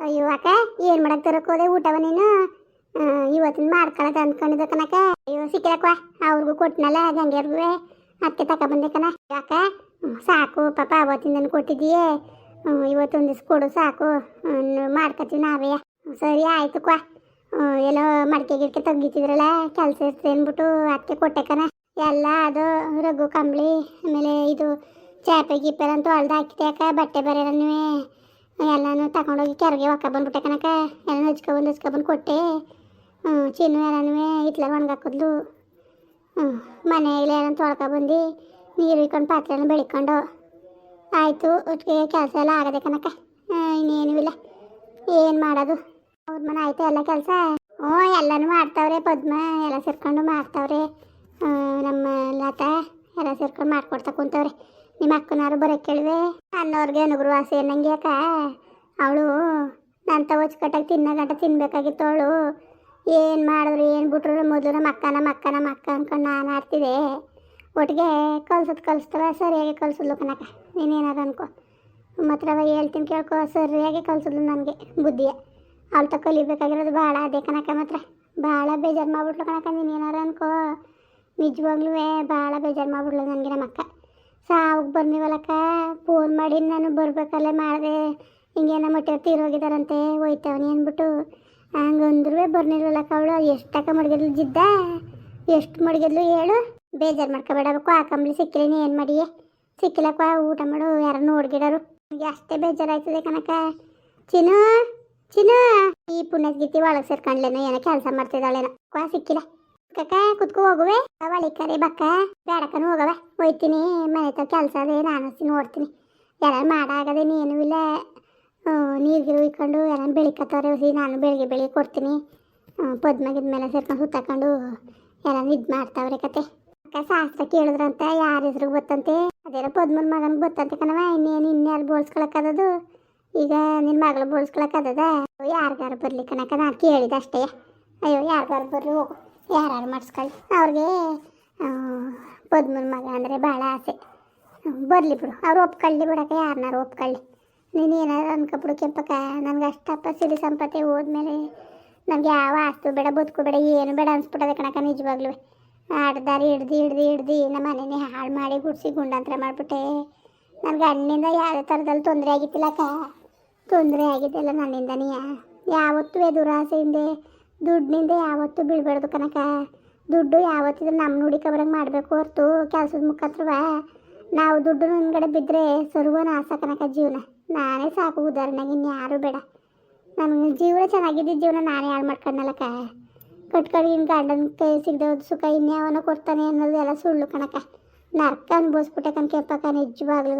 ಅಯ್ಯೋ ಅಕ್ಕ ಏನು ಮಾಡಕ್ ತರಕೋದೆ ಊಟವ ನೀನು? ಇವತ್ತಿನ ಮಾಡ್ಕೊಳಕ ಅಂದ್ಕೊಂಡಿದ್ದೆ ಕನಕ ಅಯ್ಯೋ ಸಿಕ್ಕಿರಕ್ವ ಅವ್ರಿಗೂ ಕೊಟ್ಟನಲ್ಲ ಗಂಗೆರ್ಗೂ ಅದಕ್ಕೆ ಬಂದೆ ಕಣ. ಹ್ಮ್, ಸಾಕು ಪಾಪ ಅವತ್ತಿಂದ ಕೊಟ್ಟಿದ್ದೀಯೇ? ಇವತ್ತೊಂದು ದಿವ್ಸ ಕೊಡು ಸಾಕು. ಮಾಡ್ಕೊತೀವಿ ನಾವೇ ಸರಿ ಆಯ್ತು ಕ್ವಾ ಎಲ್ಲೋ ಮಡಿಕೆ ಗಿಡಕೆ ತೆಗಿತಿದ್ರಲ್ಲ ಕೆಲಸ ಇರ್ತದೆ ಅಂದ್ಬಿಟ್ಟು ಅದಕ್ಕೆ ಕೊಟ್ಟೆ ಕಣ. ಎಲ್ಲ ಅದು ರಘು ಕಂಬಳಿ ಆಮೇಲೆ ಇದು ಚಾಪೆ ಗಿಪ್ಪೆಲ್ಲ ಅಂತ ಹಾಕಿದೆ ಅಕ್ಕ ಬಟ್ಟೆ ಬರೆರನ್ನುವೆ ಎಲ್ಲನೂ ತಗೊಂಡೋಗಿ ಕೆರೆಗೆ ಒಕ್ಕ ಬಂದ್ಬಿಟ್ಟೆ ಕನಕ ಎಲ್ಲ ಹಚ್ಕೊಬಂದು ಹಚ್ಕೊಬಂದು ಕೊಟ್ಟೆ. ಹ್ಞೂ ಚಿನ್ನು ಎಲ್ಲನೂ ಇತ್ಲ ಒಣಗಾಕಿದ್ಲು. ಹ್ಞೂ ಮನೆಯಲ್ಲಿ ಏನಂತ ತೊಳ್ಕೊಬಂದು ನೀರು ಇಕ್ಕೊಂಡು ಪಾತ್ರೆನ ಬೆಳಿಕೊಂಡು. ಆಯಿತು, ಒಟ್ಟಿಗೆ ಕೆಲಸ ಎಲ್ಲ ಆಗದೆ ಕನಕ ಇನ್ನೇನೂ ಇಲ್ಲ. ಏನು ಮಾಡೋದು? ಅವ್ರ ಮನೆ ಆಯಿತು ಎಲ್ಲ ಕೆಲಸ? ಹ್ಞೂ ಎಲ್ಲನೂ ಮಾಡ್ತಾವ್ರೆ ಪದ್ಮ, ಎಲ್ಲ ಸೇರ್ಕೊಂಡು ಮಾಡ್ತಾವ್ರೆ. ನಮ್ಮ ಲತಾ ಎಲ್ಲ ಸೇರ್ಕೊಂಡು ಮಾಡ್ಕೊಡ್ತಾ ಕುಂತವ್ರೆ. ನಿಮ್ಮ ಅಕ್ಕನಾರು ಬರೋಕ್ಕೆ ಕೇಳಿದೆ. ಅನ್ನೋರ್ಗೆ ಅನುಗ್ರಹ ಆಸೆ ಅನ್ನಂಗೆ ಯಾಕ? ಅವಳು ನನ್ನ ತವಚ್ ಕಟ್ಟಾಗಿ ತಿನ್ನೋ ಗಂಟ ತಿನ್ಬೇಕಾಗಿತ್ತು ಅವಳು. ಏನು ಮಾಡಿದ್ರು, ಏನು ಬಿಟ್ರು ಮೊದಲು ನಮ್ಮ ಅಕ್ಕ ನಮ್ಮ ಅಕ್ಕ ನಮ್ಮ ಅಕ್ಕ ಅನ್ಕೊಂಡು ನಾನು ಆಡ್ತಿದ್ದೆ. ಒಟ್ಟಿಗೆ ಕಲ್ಸೋದು ಕಲಿಸ್ತವ, ಸರಿಯಾಗಿ ಕಲ್ಸಿದ್ಲು ಕನಕ ನೀನೇನಾರು ಅನ್ಕೋ. ಮಾತ್ರ ಹೇಳ್ತೀನಿ ಕೇಳ್ಕೊ, ಸರಿಯಾಗಿ ಕಲ್ಸಿದ್ಲು ನನಗೆ ಬುದ್ಧಿಯ. ಅವಳು ತ ಕಲಿಬೇಕಾಗಿರೋದು ಭಾಳ ಅದೇ ಕನಕ ಮಾತ್ರ. ಭಾಳ ಬೇಜಾರು ಮಾಡ್ಬಿಟ್ಲು ಕಣಕ ನೀನೇನಾರು ಅನ್ಕೋ. ನಿಜವಾಗ್ಲೂ ಭಾಳ ಬೇಜಾರು ಮಾಡ್ಬಿಡ್ಲು ನನಗೆ ನಮ್ಮ ಅಕ್ಕ. ಸಾವುಗೆ ಬರ್ನಿವಲಕ ಫೋನ್ ಮಾಡಿ ನಾನು ಬರ್ಬೇಕಲ್ಲೇ ಮಾಡಿದೆ. ಹಿಂಗೇನ ಮಟ್ಟ ತೀರೋಗಿದಾರಂತೆ, ಹೋಯ್ತವನಿ ಅಂದ್ಬಿಟ್ಟು. ಹಂಗಂದ್ರೂ ಬರ್ನಿಲ್ವಲ್ಲಕ್ಕ ಅವಳು. ಎಷ್ಟು ತಕ ಮಡಗಿದ್ಲು ಜಿದ್ದ? ಎಷ್ಟು ಮಡಗಿದ್ಲು ಹೇಳು. ಬೇಜಾರು ಮಾಡ್ಕೋಬೇಡಬೇಕು ಆ ಕಂಬಳಿ ಸಿಕ್ಕಿಲ್ಲ ಏನು ಮಾಡಿಯೇ? ಸಿಕ್ಕಿಲ್ಲಕ್ಕ ಊಟ ಮಾಡು. ಯಾರು ನೋಡ್ಗಿಡರು? ಅಷ್ಟೇ ಬೇಜಾರಾಯ್ತದೆ ಕನಕ ಚಿನ್ನು ಚಿನ್ನು. ಈ ಪುಣ್ಯಗೀತಿ ಒಳಗೆ ಸೇರ್ಕೊಂಡ್ಲೇನೋ, ಏನೋ ಕೆಲಸ ಮಾಡ್ತಿದ್ದಾಳೇನೋ. ಕ್ವಾ ಸಿಕ್ಕಿಲ್ಲ. ಕಕ್ಕ ಕುತ್ಕೋ ಹೋಗುವೆ? ಅವಳಿ ಕರೆ ಬಕ್ಕ. ಬೇಡಕ್ಕನು ಹೋಗವೆ. ಹೋಯ್ತೀನಿ. ಮನೆ ತ ಕೆಲಸ ಅದೇ, ನಾನು ನೋಡ್ತೀನಿ. ಯಾರು ಮಾಡಾಗದೆ ನೀನು ಇಲ್ಲ ನೀರು ಉಯ್ಕೊಂಡು ಯಾರು ಬೆಳಿಕತ್ತವ್ರೆ ಹಸಿ ನಾನು ಬೆಳಿಗ್ಗೆ ಬೆಳಿಗ್ಗೆ ಕೊಡ್ತೀನಿ. ಪದ್ಮಗಿದ ಮೇಲೆ ಸೇರ್ಕೊಂಡು ಸುತ್ತಾಕೊಂಡು ಯಾರು ಇದು ಮಾಡ್ತಾವ್ರೆ ಕತೆ. ಅಕ್ಕ, ಶಾಸ್ತ್ರ ಕೇಳಿದ್ರಂತ, ಯಾರ ಹೆಸ್ರಿಗೆ ಗೊತ್ತಂತೆ ಅದೇ ಪದ್ಮನ ಮಗನಿಗೆ ಗೊತ್ತಂತೆ ಕಣವ ಇನ್ನೇನು ಇನ್ಯಾರು ಬೋಳ್ಸ್ಕೊಳಕ್ಕದದು? ಈಗ ನಿನ್ನ ಮಗಳು ಬೋಳ್ಸ್ಕೊಳಕ್ಕದ ಯಾರಿಗಾರು ಬರ್ಲಿ ಕಣಕ ನಾನು ಕೇಳಿದ ಅಷ್ಟೇ. ಅಯ್ಯೋ, ಯಾರಿಗಾರು ಬರ್ಲಿ ಹೋಗು. ಯಾರು ಮಾಡಿಸ್ಕೊಳ್ಳಿ. ಅವ್ರಿಗೆ ಪದ್ಮನ ಮಗ ಅಂದರೆ ಭಾಳ ಆಸೆ. ಬರಲಿ ಬಿಡು. ಅವ್ರು ಒಪ್ಕೊಳ್ಳಿ ಬಿಡಕ್ಕೆ ಯಾರನ್ನಾರು ಒಪ್ಕೊಳ್ಳಿ. ನೀನು ಏನಾದ್ರು ಅನ್ಕೊಬಿಡು ಕೆಂಪಕ್ಕ. ನನಗೆ ಅಷ್ಟಪ್ಪ ಸಿರಿ ಸಂಪತ್ತೆ ಹೋದ್ಮೇಲೆ ನನಗೆ ಯಾವ ಆಸ್ತು ಬೇಡ, ಬದುಕು ಬೇಡ, ಏನು ಬೇಡ ಅನ್ಸ್ಬಿಟ್ಟದೆ ಕಣಕ ನಿಜವಾಗ್ಲೂ ಆಡ್ದಾರಿ, ಹಿಡ್ದು ಹಿಡ್ದು ಹಿಡ್ದು ನಮ್ಮ ಮನೇನೆ ಹಾಳು ಮಾಡಿ ಗುಡಿಸಿ ಗುಂಡಾಂತರ ಮಾಡಿಬಿಟ್ಟೆ. ನನಗೆ ಅಣ್ಣಿಂದ ಯಾವುದೇ ಥರದಲ್ಲಿ ತೊಂದರೆ ಆಗಿತ್ತಿಲ್ಲಕ್ಕ. ತೊಂದರೆ ಆಗಿದ್ದಿಲ್ಲ ನನ್ನಿಂದನೇ ಯಾವತ್ತೂ ದುರಾಸೆಯಿಂದ ದುಡ್ಡಿನಿಂದ ಯಾವತ್ತೂ ಬೀಳ್ಬಾರ್ದು ಕನಕ ದುಡ್ಡು ಯಾವತ್ತಿದ್ರು ನಮ್ಮ ನುಡಿಕೊಬರಂಗೆ ಮಾಡಬೇಕು ಹೊರ್ತು ಕೆಲಸದ ಮುಖಾಂತರವ. ನಾವು ದುಡ್ಡು ಹಿಂದ್ಗಡೆ ಬಿದ್ದರೆ ಸರ್ವನಾಶ ಕನಕ ಜೀವನ. ನಾನೇ ಸಾಕು ಉದಾಹರಣೆಗೆ ಇನ್ಯಾರು ಬೇಡ. ನನಗೆ ಜೀವನ ಚೆನ್ನಾಗಿದ್ದ ಜೀವನ ನಾನೇ ಹಾಳು ಮಾಡ್ಕೊಂಡಲ್ಲಕ್ಕ ಕಟ್ಕೊಂಡು ಇನ್ನು ಗಂಡನ ಕೈ ಸಿಗದೆ ಸುಖ ಇನ್ಯಾವನ ಕೊಡ್ತಾನೆ ಅನ್ನೋದು ಎಲ್ಲ ಸುಳ್ಳು ಕಣಕ ನರ್ಕ ಅನ್ಬೋಸ್ಬಿಟ್ಟೆ ಕಣ್ ಕೆಂಪಕ್ಕ ನಿಜವಾಗ್ಲೂ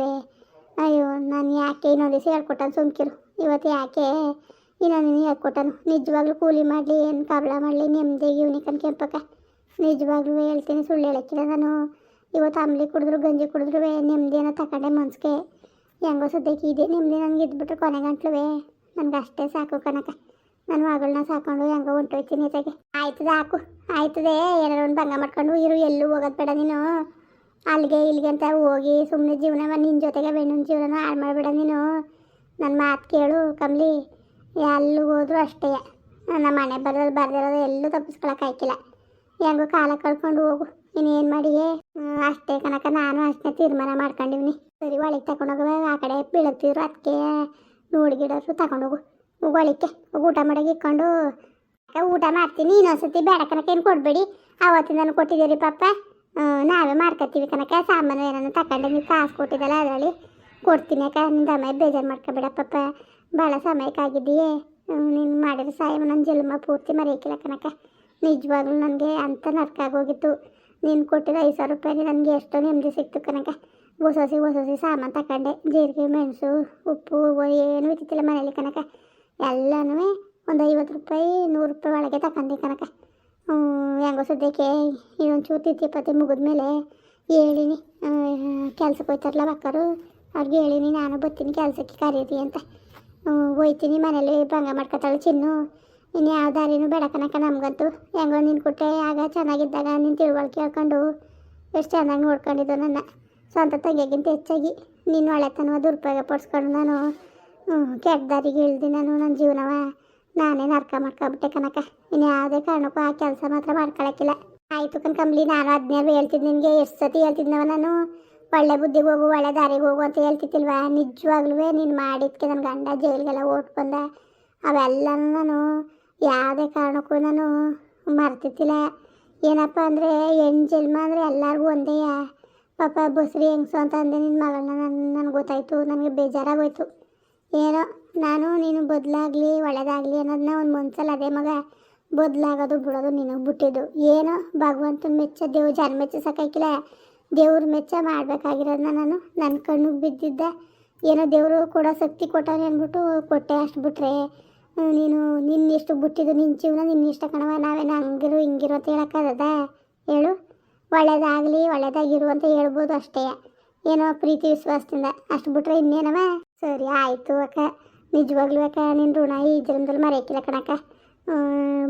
ಅಯ್ಯೋ, ನಾನು ಯಾಕೆ ಇನ್ನೊಂದು ದಿವಸ ಹೇಳ್ಕೊಟ್ಟಾನು ಸುಮ್ಕಿರು. ಇವತ್ತು ಯಾಕೆ ಇನ್ನೊಂದು ಕೊಟ್ಟನು? ನಿಜವಾಗ್ಲೂ ಕೂಲಿ ಮಾಡಲಿ, ಏನು ಕಬಳ ಮಾಡಲಿ ನೆಮ್ಮದಿ ಇವನಿಕನ್ ಕೆಂಪಕ್ಕ. ನಿಜವಾಗ್ಲೂ ಹೇಳ್ತೀನಿ, ಸುಳ್ಳು ಹೇಳಕ್ಕಿಲ್ಲ ನಾನು. ಇವತ್ತು ಅಂಬ್ಲಿ ಕುಡಿದ್ರು, ಗಂಜಿ ಕುಡಿದ್ರು ಏನೋ ತಗೊಂಡೆ ಮನ್ಸಿಗೆ. ಹೆಂಗೋ ಸದ್ಯಕ್ಕೆ ಇದೆ ನೆಮ್ಮದಿ ನನಗೆ ಇದ್ಬಿಟ್ರೆ ಕೊನೆ ಗಂಟ್ಲುವೆ ನನಗೆ ಅಷ್ಟೇ ಸಾಕು ಕಣಕ ನಾನು ಮಗಳನ್ನ ಸಾಕೊಂಡು ಹೆಂಗೋ ಹೊಂಟೋಯ್ತೀನಿ ಇದಾಗೆ ಆಯ್ತದೆ ಹಾಕು ಆಯ್ತದೆ ಏನಾರು ಒಂದು ಭಂಗ ಮಾಡ್ಕೊಂಡು ಇರು, ಎಲ್ಲೂ ಹೋಗೋದು ಬೇಡ ನೀನು. ಅಲ್ಲಿಗೆ ಇಲ್ಲಿಗೆ ಅಂತ ಹೋಗಿ ಸುಮ್ಮನೆ ಜೀವನ ನಿನ್ನ ಜೊತೆಗೆ ಬೆಣ್ಣಿನ ಜೀವನ ಹಾಳು ಮಾಡಬೇಡ ನೀನು. ನನ್ನ ಮಾತು ಕೇಳು ಕಮ್ಲಿ ಎಲ್ಲೂ ಹೋದರೂ ಅಷ್ಟೇ. ನಮ್ಮ ಮನೆ ಬರೋದು ಬರ್ದಿರೋದು ಎಲ್ಲೂ ತಪ್ಪಿಸ್ಕೊಳಕ್ಕೆ ಆಯ್ಕಿಲ್ಲ ಹೆಂಗೋ ಕಾಲ ಕಳ್ಕೊಂಡು ಹೋಗು. ಇನ್ನೇನು ಮಾಡಿಯೇ? ಅಷ್ಟೇ ಕನಕ ನಾನು ಅಷ್ಟೇ ತೀರ್ಮಾನ ಮಾಡ್ಕೊಂಡಿವ್ನಿ. ಸರಿ, ಒಳಗೆ ತಗೊಂಡೋಗುವ ಆ ಕಡೆ ಬೀಳತ್ತಿದ್ರು ಅದಕ್ಕೆ ನೋಡ್ಗಿಡೋರು ತಗೊಂಡೋಗು ಒಳಿಕೆ ಊಟ ಮಾಡಕ್ಕೆ ಇಕ್ಕೊಂಡು. ಊಟ ಮಾಡ್ತೀನಿ. ಇನ್ನೊಂದ್ಸತಿ ಬೇಡ ಕನಕ ಏನು ಕೊಡಬೇಡಿ? ಅವತ್ತಿಂದನೂ ಕೊಟ್ಟಿದ್ದೀರಿ ಪಾಪ. ನಾವೇ ಮಾಡ್ಕೊತೀವಿ ಕನಕ ಸಾಮಾನು ಏನಾರು ತಗೊಂಡು ನೀವು ಕಾಸು ಕೊಟ್ಟಿದ್ದಲ್ಲ ಅದರಲ್ಲಿ. ಕೊಡ್ತೀನಿ ಅಕ್ಕ. ನಿಂದ ಅಮ್ಮ ಬೇಜಾರು ಮಾಡ್ಕೊಬೇಡ ಪಾಪ. ಭಾಳ ಸಮಯಕ್ಕಾಗಿದೆಯೇ ನೀನು ಮಾಡಿರೋ ಸಹಾಯ ನನ್ನ ಜನ್ಮ ಪೂರ್ತಿ ಮರೆಯಕ್ಕಿಲ್ಲ ಕನಕ. ನಿಜವಾಗ್ಲೂ ನನಗೆ ಅಂತ ನರ್ಕ ಆಗೋಗಿತ್ತು. ನೀನು ಕೊಟ್ಟಿರೋ ಐದು ಸಾವಿರ ರೂಪಾಯಿ ನನಗೆ ಎಷ್ಟೋ ನೆಮ್ಮದಿ ಸಿಕ್ತು ಕನಕ. ಹೊಸ ಹೊಸಿ ಹೊಸ ಹೊಸಿ ಸಾಮಾನು ತಗೊಂಡೆ ಜೀರಿಗೆ, ಮೆಣಸು, ಉಪ್ಪು ಏನು ಇತ್ತಿಲ್ಲ ಮನೇಲಿ ಕನಕ. ಎಲ್ಲನೂ ಒಂದು ಐವತ್ತು ರೂಪಾಯಿ, ನೂರು ರೂಪಾಯಿ ಒಳಗೆ ತಗೊಂಡೆ ಕನಕ. ಹೆಂಗೋ ಸದ್ಯಕ್ಕೆ ಇನ್ನೊಂದು ಚೂರು ತಿತ್ತಿ ಪತಿ ಮುಗಿದ್ಮೇಲೆ ಹೇಳಿನಿ. ಕೆಲ್ಸಕ್ಕೆ ಹೋಯ್ತಾರಲ್ಲ ಬಕ್ಕರು ಅವ್ರಿಗೆ ಹೇಳಿನಿ, ನಾನು ಬರ್ತೀನಿ ಕೆಲಸಕ್ಕೆ ಕರೀರಿ ಅಂತ. ಹೋಯ್ತೀನಿ ಮನೇಲಿ ಭಂಗ ಮಾಡ್ಕೊತಾಳೆ ಚಿನ್ನು. ಇನ್ನು ಯಾವ ದಾರಿನೂ ಬೇಡ ಕನಕ ನಮಗಂತೂ. ಹೆಂಗೋ ನಿನ್ನ ಕೊಟ್ಟೆ ಆಗ ಚೆನ್ನಾಗಿದ್ದಾಗ ನಿನ್ನ ತಿಳುವಳಿಕೆ ಹೇಳ್ಕೊಂಡು ಎಷ್ಟು ಚೆನ್ನಾಗಿ ನೋಡ್ಕೊಂಡಿದ್ದು ನನ್ನ. ಸ್ವಂತ ತಂಗಿಗಿಂತ ಹೆಚ್ಚಾಗಿ ನೀನು ಒಳ್ಳೆತನವ ದುರುಪಯೋಗ ಪಡಿಸ್ಕೊಂಡು ನಾನು ಕೆಟ್ಟ ದಾರಿಗೆ ಇಳ್ದು ನಾನು ನನ್ನ ಜೀವನವ. ನಾನೇ ನರ್ಕ ಮಾಡ್ಕೊಬಿಟ್ಟೆ ಕನಕ ಇನ್ನು ಯಾವುದೇ ಕಾರಣಕ್ಕೂ ಆ ಕೆಲಸ ಮಾತ್ರ ಮಾಡ್ಕೊಳಕ್ಕಿಲ್ಲ. ಆಯಿತು ಕಣ್ಕಂಬ್ಲಿ ನಾನು ಹದಿನೇಳು ಹೇಳ್ತಿದ್ದು ನಿನಗೆ, ಎಷ್ಟು ಸತಿ ಹೇಳ್ತಿದ್ನವ ನಾನು? ಒಳ್ಳೆ ಬುದ್ಧಿಗೆ ಹೋಗು, ಒಳ್ಳೆ ದಾರಿಗೆ ಹೋಗು ಅಂತ ಹೇಳ್ತಿತ್ತಿಲ್ವಾ ನಿಜವಾಗ್ಲೂ ನೀನು ಮಾಡಿದ್ಕೆ ನನ್ನ ಗಂಡ ಜೈಲಿಗೆಲ್ಲ ಓಟ್ ಬಂದ. ಅವೆಲ್ಲನೂ ನಾನು ಯಾವುದೇ ಕಾರಣಕ್ಕೂ ನಾನು ಮರ್ತಿದ್ದಿಲ್ಲ. ಏನಪ್ಪ ಅಂದರೆ ಹೆಣ್ಣು ಜನ್ಮ ಅಂದರೆ ಎಲ್ಲರಿಗೂ ಒಂದೇ ಪಾಪ ಬಸ್ರಿ ಹೆಂಗ್ಸು ಅಂತ ಅಂದೆ ನಿನ್ನ ಮಗಳನ್ನ ನನ್ನ ನನಗೆ ಗೊತ್ತಾಯ್ತು, ನನಗೆ ಬೇಜಾರಾಗೋಯ್ತು. ಏನೋ ನಾನು ನೀನು ಬದಲಾಗಲಿ, ಒಳ್ಳೆದಾಗಲಿ ಅನ್ನೋದನ್ನ ಒಂದು ಮನ್ಸಲ್ಲಿ ಅದೇ ಮಗ ಬದಲಾಗೋದು, ಬಿಡೋದು, ನಿನಗೆ ಬಿಟ್ಟಿದ್ದು. ಏನೋ ಭಗವಂತನ ಮೆಚ್ಚ ದೇವ್ ಜನ್ಮೆಚ್ಚ ಸಾಕಾಯ್ಕಿಲ್ಲ. ದೇವ್ರ ಮೆಚ್ಚ ಮಾಡಬೇಕಾಗಿರೋದನ್ನ ನಾನು ನನ್ನ ಕಣ್ಣಿಗೆ ಬಿದ್ದಿದ್ದೆ. ಏನೋ ದೇವರು ಕೊಡೋ ಶಕ್ತಿ ಕೊಟ್ಟವನೆ ಅಂದ್ಬಿಟ್ಟು ಕೊಟ್ಟೆ ಅಷ್ಟು ಬಿಟ್ರೆ. ನೀನು ನಿನ್ನಿಷ್ಟು ಬಿಟ್ಟಿದ್ದು ನಿನ್ನ ಜೀವನ ನಿನ್ನಿಷ್ಟ ಕಣವ ನಾವೇನು ಹಂಗಿರು ಹಿಂಗಿರು ಅಂತ ಹೇಳೋಕ್ಕಾಗದ? ಹೇಳು. ಒಳ್ಳೇದಾಗಲಿ, ಒಳ್ಳೇದಾಗಿರು ಅಂತ ಹೇಳ್ಬೋದು ಅಷ್ಟೇ. ಏನೋ ಪ್ರೀತಿ ವಿಶ್ವಾಸದಿಂದ. ಅಷ್ಟು ಬಿಟ್ರೆ ಇನ್ನೇನವ? ಸರಿ, ಆಯಿತು ಅಕ್ಕ. ನಿಜವಾಗ್ಲೂ ಅಕ್ಕ ನಿನ್ನ ಋಣ ಈ ಜನ್ಮದಲ್ಲಿ ಮರೆಯಕ್ಕಿಲ್ಲ ಕಣಕ್ಕ.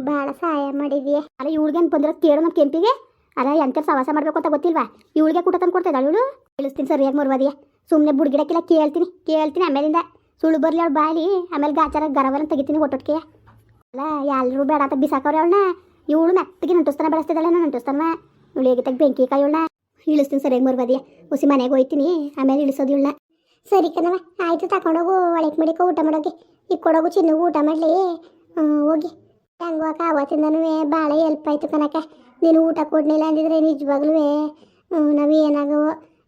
ಭಾಳ ಸಹಾಯ ಮಾಡಿದೀಯ. ಅಲ್ಲ ಇವಳಿಗೇನು ಬಂದ್ರೆ ಕೇಳು ನಮ್ಮ ಕೆಂಪಿಗೆ. ಅಲ್ಲ ಎಂತ ಸವಾಸ ಮಾಡಬೇಕು ಅಂತ ಗೊತ್ತಿಲ್ವಾ? ಇವಳಿಗೆ ಕೂಟ ತಂದು ಕೊಡ್ತಾ ಇವಳು. ತಿಳಿಸ್ತೀನಿ ಸರಿಯಾಗಿ ಮುರ್ವದಿಯ? ಸುಮ್ಮನೆ ಬುಡ್ಗಿಡಕ್ಕೆಲ್ಲ ಕೇಳ್ತೀನಿ ಕೇಳ್ತೀನಿ ಆಮೇಲಿಂದ. ಸುಳ್ಳು ಬರಲಿ ಅವಳು ಬಾಲಿ ಆಮೇಲೆ ಗಾಚಾರ ಗರವರನ್ನು ತೆಗಿತೀನಿ ಒಟ್ಟೊಟ್ಟಿಗೆ ಅಲ್ಲ ಎಲ್ಲರೂ ಬೇಡ ಅಂತ ಬಿಸಾಕವ್ರೆ ಅವಳನ್ನ. ಇವಳು ಮೆತ್ತಗೆ ನಂಟುಸ್ತಾನ ಬೆಳೆಸ್ತಿದ್ದಾಳೆ ನಾನು ನಂಟುಸ್ತಾನ ಇವಳಿಗೆ ತೆಗಿ ಬೆಂಕಿ ಕಾಯಿ ಇವಳನ್ನ? ಇಳಿಸ್ತೀನಿ ಸರಿಯಾಗಿ ಮುರ್ವದಿಯ? ಹುಸಿ ಮನೆಗೆ ಹೋಯ್ತೀನಿ, ಆಮೇಲೆ ಇಳಿಸೋದು ಇವಳನ್ನ. ಸರಿ ಕಣವ ಆಯಿತು ತಗೊಂಡೋಗು ಒಳಗೆ ಮಡಿಕೋ ಊಟ ಮಾಡೋಕೆ. ಈಗ ಕೊಡೋಗು ಚಿನ್ನಗೂ ಊಟ ಮಾಡಲಿ. ಹೋಗಿ. ಹೆಂಗೋ ಅಕ್ಕ ಅವತ್ತಿಂದನೂ ಭಾಳ ಹೆಲ್ಪ್ ಆಯಿತು ಕನಕ ನೀನು ಊಟ ಕೊಡಲಿಲ್ಲ ಅಂದಿದ್ರೆ ನಿಜವಾಗ್ಲೂ ನಾವು ಏನಾಗೋ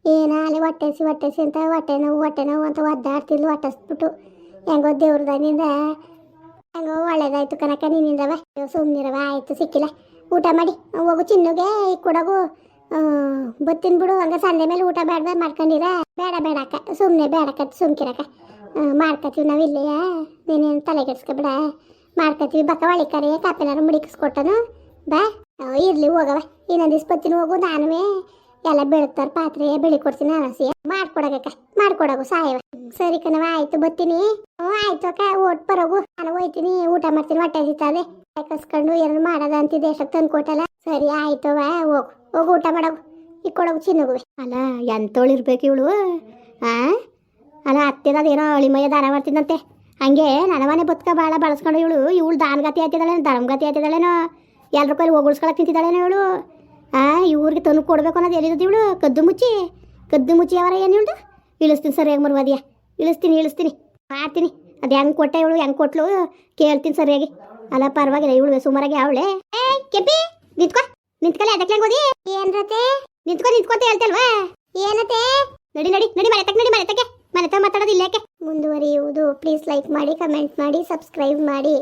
ಏನಾಗಲಿ ಹೊಟ್ಟೆಸಿ ಹೊಟ್ಟೆಸಿ ಅಂತ ಹೊಟ್ಟೆ ನೋವು ಹೊಟ್ಟೆ ನೋವು ಅಂತ ಒದ್ದಾಡ್ತಿದ್ಲು, ಹೊಟ್ಟೆಸ್ಬಿಟ್ಟು. ಹೆಂಗೋ ದೇವ್ರದಾನಿಂದ ಹೆಂಗೋ ಒಳ್ಳೇದಾಯ್ತು ಕನಕ ನಿನ್ನಿಂದವ ಸುಮ್ಮನಿರವ ಆಯಿತು, ಸಿಕ್ಕಿಲ್ಲ. ಊಟ ಮಾಡಿ, ಹೋಗು, ಚಿನ್ನುಗೆ ಕೊಡೋಗು. ಬತ್ತಿನ ಬಿಡು, ಹಂಗ ಸಂಜೆ ಮೇಲೆ ಊಟ ಬೇಡ ಮಾಡ್ಕೊಂಡಿರ? ಬೇಡ ಬೇಡಕ್ಕ ಸುಮ್ಮನೆ ಬೇಡಕ್ಕ ಸುಮ್ಕಿರಕ್ಕ. ಮಾಡ್ಕೊತೀವಿ ನಾವು ಇಲ್ಲೇ ನೀನೇನು ತಲೆ ಕೆಡ್ಸ್ಕೊಬೇಡ ಮಾಡ್ಕೊತೀವಿ ಬಕ್ಕ ಒಳಿಕಾರಿ ಕರೆ ಕಾಪಿನಾರು ಮುಡಿಕಿಸ್ಕೊಟ್ಟನು. ಬಾ. ಇರ್ಲಿ ಹೋಗವ ಇನ್ನೊಂದು ಇಸ್ಪತ್ತಿನ ಹೋಗು ನಾನು ಎಲ್ಲ ಬೆಳತಾರ, ಪಾತ್ರೆ ಬೆಳಿ ಕೊಡ್ತೀನಿ ಅನಸಿ ಮಾಡ್ಕೊಡಕ ಮಾಡ್ಕೊಡಗು ಸಾಯವ ಸರಿ ಕಣವ ಆಯ್ತು ಬತ್ತೀನಿ ಹ್ಞೂ, ಆಯ್ತು ಅಕ್ಕ, ಓಟ್ ಬರೋಗು. ನಾನು ಹೋಯ್ತೀನಿ, ಊಟ ಮಾಡ್ತೀನಿ, ಹೊಟ್ಟೆ ಹಸಿತದೆ. ಕಸ್ಕೊಂಡು ಏನಾದ್ರು ಮಾಡೋದ ಅಂತಿದ್ದೆ ಎಷ್ಟಕ್ಕೆ ತಂದು ಕೊಟ್ಟಲ್ಲ ಸರಿ ಆಯ್ತವ ಹೋಗು. ಹೋಗು, ಊಟ ಮಾಡೋಗು. ಈಗ ಕೊಡೋಗು ಚಿನ್ನಗುವೆ. ಅಲ್ಲ, ಎಂತೋಳು ಇರ್ಬೇಕು ಇವಳು? ಆ? ಅಲ್ಲ ಅತ್ತೆದೇನೋ ಅಳಿಮಯ್ಯ ದಾನ ಮಾಡ್ತಿದ್ದಂತೆ ಹಂಗೆ ನನ್ನ ಮನೆ ಬದುಕ ಭಾಳ ಬಳಸ್ಕೊಂಡು ಇವಳು ಇವಳು ದಾನ್ಗತಿ ಆಯ್ತಿದ್ದಾಳೇನೋ, ಧರ್ಮಗತಿ ಆಯ್ತಿದ್ದಾಳೇನೋ. ಎಲ್ರ ಕೈಲಿ ಹೋಗುಳ್ಸ್ಕೊಳಕ್ ನಿಂತಿದ್ದಾಳೇನೋ ಇವಳು? ಆ ಇವ್ರಿಗೆ ತಂದು ಕೊಡ್ಬೇಕು ಅನ್ನೋದು ಎಲ್ಲಿದ್ದು ಇವಳು? ಕದ್ದು ಮುಚ್ಚಿ ಕದ್ದು ಮುಚ್ಚಿ ಅವರ ಏನು ಇವಳು ಇಳಿಸ್ತೀನಿ ಸರಿಯಾಗಿ ಮರುವಾದಿಯ ಇಳಿಸ್ತೀನಿ ಇಳಿಸ್ತೀನಿ. ಮಾಡ್ತೀನಿ. ಅದು ಹೆಂಗೆ ಕೊಟ್ಟೆ ಇವಳು ಹೆಂಗೆ ಕೊಟ್ಲು? ಕೇಳ್ತೀನಿ ಸರಿಯಾಗಿ. ಅಲ್ಲ ಪರವಾಗಿಲ್ಲ ಇವಳು ಸುಮಾರಾಗಿ ಅವಳೆ. ಏ ಕೆಪಿ! ನಿಂತ್ಕೊ. ನಿಂತ್ಕೊಳ್ಳಿ ಅದಕ್ಕೆ ಓದಿ ಏನ್ರತೆ ನಿಂತ್ಕೊ ನಿಂತ್ಕೋ ಅಂತ ಹೇಳ್ತಲ್ವಾ? ಏನತೆ ನಡಿ ನಡಿ ನಡಿ ಮನೆ ತಕ್ಕ ನಡಿ ಮನೆ ತಕ್ಕೆ. ಮನೆ ತಗ ಮಾತಾಡೋದು ಇಲ್ಲೇಕೆ? ಮುಂದುವರಿಯುವುದು. ಪ್ಲೀಸ್ ಲೈಕ್ ಮಾಡಿ ಕಮೆಂಟ್ ಮಾಡಿ ಸಬ್ಸ್ಕ್ರೈಬ್ ಮಾಡಿ.